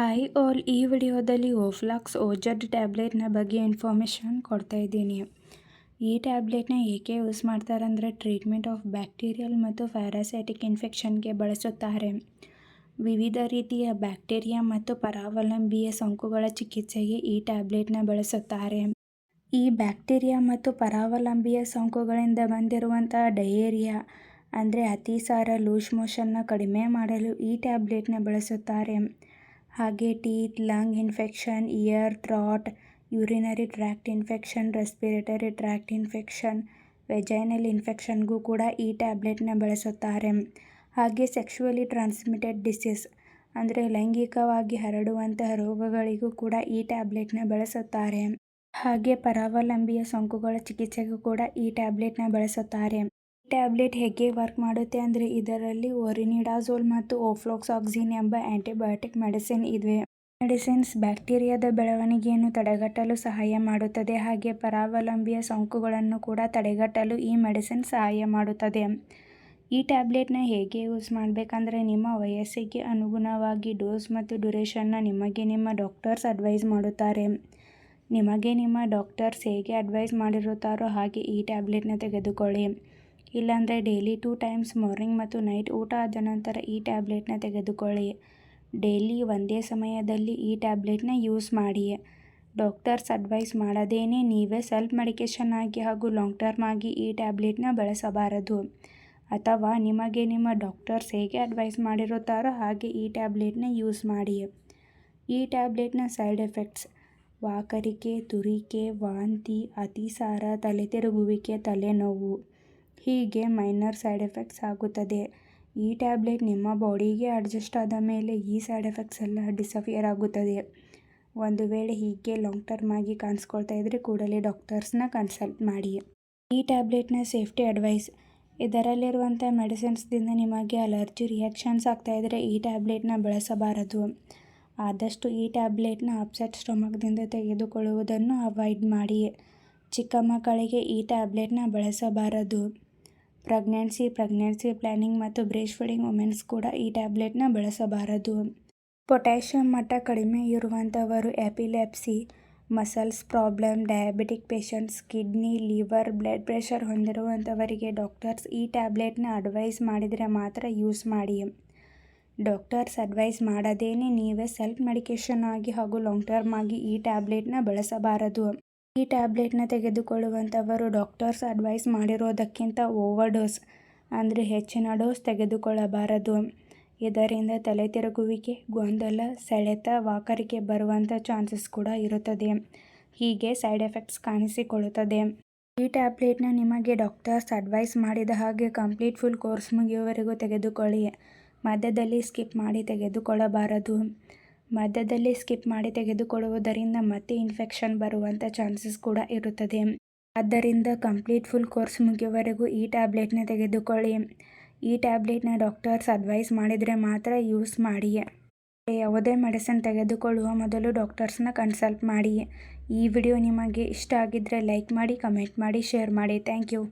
Hi all ಈ ವಿಡಿಯೋದಲ್ಲಿ ಓಫ್ಲಾಕ್ಸ್ ಓಜಡ್ ಟ್ಯಾಬ್ಲೆಟ್ನ ಬಗ್ಗೆ ಇನ್ಫಾರ್ಮೇಷನ್ ಕೊಡ್ತಾ ಇದ್ದೀನಿ. ಈ ಟ್ಯಾಬ್ಲೆಟ್ನ ಏಕೆ ಯೂಸ್ ಮಾಡ್ತಾರೆ ಅಂದರೆ ಟ್ರೀಟ್ಮೆಂಟ್ ಆಫ್ ಬ್ಯಾಕ್ಟೀರಿಯಲ್ ಮತ್ತು ಪ್ಯಾರಾಸೈಟಿಕ್ ಇನ್ಫೆಕ್ಷನ್ಗೆ ಬಳಸುತ್ತಾರೆ. ವಿವಿಧ ರೀತಿಯ ಬ್ಯಾಕ್ಟೀರಿಯಾ ಮತ್ತು ಪರಾವಲಂಬಿಯ ಸೋಂಕುಗಳ ಚಿಕಿತ್ಸೆಗೆ ಈ ಟ್ಯಾಬ್ಲೆಟ್ನ ಬಳಸುತ್ತಾರೆ. ಈ ಬ್ಯಾಕ್ಟೀರಿಯಾ ಮತ್ತು ಪರಾವಲಂಬಿಯ ಸೋಂಕುಗಳಿಂದ ಬಂದಿರುವಂಥ ಡಯೇರಿಯಾ ಅಂದರೆ ಅತಿಸಾರ ಲೂಸ್ ಮೋಷನ್ನ ಕಡಿಮೆ ಮಾಡಲು ಈ ಟ್ಯಾಬ್ಲೆಟ್ನ ಬಳಸುತ್ತಾರೆ. ಹಾಗೆ teeth, lung infection, ear, throat, urinary tract infection, respiratory tract infection, vaginal ಇನ್ಫೆಕ್ಷನ್ಗೂ ಕೂಡ ಈ ಟ್ಯಾಬ್ಲೆಟ್ನ ಬಳಸುತ್ತಾರೆ. ಹಾಗೆ ಸೆಕ್ಷುವಲಿ ಟ್ರಾನ್ಸ್ಮಿಟೆಡ್ ಡಿಸೀಸ್ ಅಂದರೆ ಲೈಂಗಿಕವಾಗಿ ಹರಡುವಂತಹ ರೋಗಗಳಿಗೂ ಕೂಡ ಈ ಟ್ಯಾಬ್ಲೆಟ್ನ ಬಳಸುತ್ತಾರೆ. ಹಾಗೆ ಪರಾವಲಂಬಿಯ ಸೋಂಕುಗಳ ಚಿಕಿತ್ಸೆಗೂ ಕೂಡ ಈ ಟ್ಯಾಬ್ಲೆಟ್ನ ಬಳಸುತ್ತಾರೆ. ಟ್ಯಾಬ್ಲೆಟ್ ಹೇಗೆ ವರ್ಕ್ ಮಾಡುತ್ತೆ ಅಂದರೆ ಇದರಲ್ಲಿ ಒರಿನಿಡಾಜೋಲ್ ಮತ್ತು ಓಫ್ಲೋಕ್ಸಾಕ್ಸಿನ್ ಎಂಬ ಆ್ಯಂಟಿಬಯೋಟಿಕ್ ಮೆಡಿಸಿನ್ ಇವೆ ಮೆಡಿಸಿನ್ಸ್ ಬ್ಯಾಕ್ಟೀರಿಯಾದ ಬೆಳವಣಿಗೆಯನ್ನು ತಡೆಗಟ್ಟಲು ಸಹಾಯ ಮಾಡುತ್ತದೆ. ಹಾಗೆ ಪರಾವಲಂಬಿಯ ಸೋಂಕುಗಳನ್ನು ಕೂಡ ತಡೆಗಟ್ಟಲು ಈ ಮೆಡಿಸಿನ್ ಸಹಾಯ ಮಾಡುತ್ತದೆ. ಈ ಟ್ಯಾಬ್ಲೆಟ್ನ ಹೇಗೆ ಯೂಸ್ ಮಾಡಬೇಕಂದ್ರೆ ನಿಮ್ಮ ವಯಸ್ಸಿಗೆ ಅನುಗುಣವಾಗಿ ಡೋಸ್ ಮತ್ತು ಡ್ಯುರೇಷನ್ನ ನಿಮಗೆ ನಿಮ್ಮ ಡಾಕ್ಟರ್ಸ್ ಅಡ್ವೈಸ್ ಮಾಡುತ್ತಾರೆ. ನಿಮಗೆ ನಿಮ್ಮ ಡಾಕ್ಟರ್ಸ್ ಹೇಗೆ ಅಡ್ವೈಸ್ ಮಾಡಿರುತ್ತಾರೋ ಹಾಗೆ ಈ ಟ್ಯಾಬ್ಲೆಟ್ನ ತೆಗೆದುಕೊಳ್ಳಿ. ಇಲ್ಲಾಂದರೆ ಡೈಲಿ ಟೂ ಟೈಮ್ಸ್ ಮಾರ್ನಿಂಗ್ ಮತ್ತು ನೈಟ್ ಊಟ ಆದ ನಂತರ ಈ ಟ್ಯಾಬ್ಲೆಟ್ನ ತೆಗೆದುಕೊಳ್ಳಿ ಡೈಲಿ ಒಂದೇ ಸಮಯದಲ್ಲಿ ಈ ಟ್ಯಾಬ್ಲೆಟ್ನ ಯೂಸ್ ಮಾಡಿ ಡಾಕ್ಟರ್ಸ್ ಅಡ್ವೈಸ್ ಮಾಡದೇನೆ ನೀವೇ ಸೆಲ್ಫ್ ಮೆಡಿಕೇಷನ್ ಆಗಿ ಹಾಗೂ ಲಾಂಗ್ ಟರ್ಮ್ ಆಗಿ ಈ ಟ್ಯಾಬ್ಲೆಟ್ನ ಬಳಸಬಾರದು. ಅಥವಾ ನಿಮಗೆ ನಿಮ್ಮ ಡಾಕ್ಟರ್ಸ್ ಹೇಗೆ ಅಡ್ವೈಸ್ ಮಾಡಿರುತ್ತಾರೋ ಹಾಗೆ ಈ ಟ್ಯಾಬ್ಲೆಟ್ನ ಯೂಸ್ ಮಾಡಿ ಈ ಟ್ಯಾಬ್ಲೆಟ್ನ ಸೈಡ್ ಎಫೆಕ್ಟ್ಸ್ ವಾಕರಿಕೆ, ತುರಿಕೆ, ವಾಂತಿ, ಅತಿಸಾರ ತಲೆ ತಿರುಗುವಿಕೆ ತಲೆನೋವು. ಹೀಗೆ ಮೈನರ್ ಸೈಡ್ ಎಫೆಕ್ಟ್ಸ್ ಆಗುತ್ತದೆ. ಈ ಟ್ಯಾಬ್ಲೆಟ್ ನಿಮ್ಮ ಬಾಡಿಗೆ ಅಡ್ಜಸ್ಟ್ ಆದ ಮೇಲೆ ಈ ಸೈಡ್ ಎಫೆಕ್ಟ್ಸ್ ಎಲ್ಲ ಡಿಸಫಿಯರ್ ಆಗುತ್ತದೆ. ಒಂದು ವೇಳೆ ಹೀಗೆ ಲಾಂಗ್ ಟರ್ಮ್ ಆಗಿ ಕಾಣಿಸ್ಕೊಳ್ತಾ ಇದ್ದರೆ ಕೂಡಲೇ ಡಾಕ್ಟರ್ಸ್ನ ಕನ್ಸಲ್ಟ್ ಮಾಡಿ. ಈ ಟ್ಯಾಬ್ಲೆಟ್ನ ಸೇಫ್ಟಿ ಅಡ್ವೈಸ್ ಇದರಲ್ಲಿರುವಂಥ ಮೆಡಿಸಿನ್ಸ್ದಿಂದ ನಿಮಗೆ ಅಲರ್ಜಿ ರಿಯಾಕ್ಷನ್ಸ್ ಆಗ್ತಾಯಿದ್ರೆ ಈ ಟ್ಯಾಬ್ಲೆಟ್ನ ಬಳಸಬಾರದು. ಆದಷ್ಟು ಈ ಟ್ಯಾಬ್ಲೆಟ್ನ ಅಪ್ಸೆಟ್ ಸ್ಟೊಮಕ್ದಿಂದ ತೆಗೆದುಕೊಳ್ಳುವುದನ್ನು ಅವಾಯ್ಡ್ ಮಾಡಿ. ಚಿಕ್ಕ ಮಕ್ಕಳಿಗೆ ಈ ಟ್ಯಾಬ್ಲೆಟ್ನ ಬಳಸಬಾರದು. ಪ್ರೆಗ್ನೆನ್ಸಿ ಪ್ರೆಗ್ನೆನ್ಸಿ ಪ್ಲ್ಯಾನಿಂಗ್ ಮತ್ತು ಬ್ರೇಸ್ಟ್ ಫೀಡಿಂಗ್ ವುಮೆನ್ಸ್ ಕೂಡ ಈ ಟ್ಯಾಬ್ಲೆಟ್ನ ಬಳಸಬಾರದು. ಪೊಟ್ಯಾಷಿಯಂ ಮಟ್ಟ ಕಡಿಮೆ ಇರುವಂಥವರು epilepsy muscles problem diabetic patients kidney liver blood pressure ಹೊಂದಿರುವಂಥವರಿಗೆ doctors ಈ ಟ್ಯಾಬ್ಲೆಟ್ನ ಅಡ್ವೈಸ್ ಮಾಡಿದರೆ ಮಾತ್ರ ಯೂಸ್ ಮಾಡಿ. ಡಾಕ್ಟರ್ಸ್ ಅಡ್ವೈಸ್ ಮಾಡದೇನೆ ನೀವೇ ಸೆಲ್ಫ್ ಮೆಡಿಕೇಷನ್ ಆಗಿ ಹಾಗೂ ಲಾಂಗ್ ಟರ್ಮ್ ಆಗಿ ಈ ಟ್ಯಾಬ್ಲೆಟ್ನ ಬಳಸಬಾರದು. ಈ ಟ್ಯಾಬ್ಲೆಟ್ನ ತೆಗೆದುಕೊಳ್ಳುವಂಥವರು ಡಾಕ್ಟರ್ಸ್ ಅಡ್ವೈಸ್ ಮಾಡಿರೋದಕ್ಕಿಂತ ಓವರ್ ಡೋಸ್ ಅಂದರೆ ಹೆಚ್ಚಿನ ಡೋಸ್ ತೆಗೆದುಕೊಳ್ಳಬಾರದು. ಇದರಿಂದ ತಲೆ ತಿರುಗುವಿಕೆ, ಗೊಂದಲ, ಸೆಳೆತ, ವಾಕರಿಕೆ ಬರುವಂಥ ಚಾನ್ಸಸ್ ಕೂಡ ಇರುತ್ತದೆ. ಹೀಗೆ ಸೈಡ್ ಎಫೆಕ್ಟ್ಸ್ ಕಾಣಿಸಿಕೊಳ್ಳುತ್ತದೆ. ಈ ಟ್ಯಾಬ್ಲೆಟ್ನ ನಿಮಗೆ ಡಾಕ್ಟರ್ಸ್ ಅಡ್ವೈಸ್ ಮಾಡಿದ ಹಾಗೆ ಕಂಪ್ಲೀಟ್ ಫುಲ್ ಕೋರ್ಸ್ ಮುಗಿಯುವವರೆಗೂ ತೆಗೆದುಕೊಳ್ಳಿ. ಮಧ್ಯದಲ್ಲಿ ಸ್ಕಿಪ್ ಮಾಡಿ ತೆಗೆದುಕೊಳ್ಳಬಾರದು. ಮಧ್ಯದಲ್ಲಿ ಸ್ಕಿಪ್ ಮಾಡಿ ತೆಗೆದುಕೊಳ್ಳುವುದರಿಂದ ಮತ್ತೆ ಇನ್ಫೆಕ್ಷನ್ ಬರುವಂಥ ಚಾನ್ಸಸ್ ಕೂಡ ಇರುತ್ತದೆ. ಆದ್ದರಿಂದ ಕಂಪ್ಲೀಟ್ ಫುಲ್ ಕೋರ್ಸ್ ಮುಗಿಯುವವರೆಗೂ ಈ ಟ್ಯಾಬ್ಲೆಟ್ನ ತೆಗೆದುಕೊಳ್ಳಿ. ಈ ಟ್ಯಾಬ್ಲೆಟ್ನ ಡಾಕ್ಟರ್ಸ್ ಅಡ್ವೈಸ್ ಮಾಡಿದರೆ ಮಾತ್ರ ಯೂಸ್ ಮಾಡಿ ಯಾವುದೇ ಮೆಡಿಸಿನ್ ತೆಗೆದುಕೊಳ್ಳುವ ಮೊದಲು ಡಾಕ್ಟರ್ಸ್ನ ಕನ್ಸಲ್ಟ್ ಮಾಡಿ ಈ ವಿಡಿಯೋ ನಿಮಗೆ ಇಷ್ಟ ಆಗಿದ್ದರೆ ಲೈಕ್ ಮಾಡಿ, ಕಮೆಂಟ್ ಮಾಡಿ, ಶೇರ್ ಮಾಡಿ. Thank you.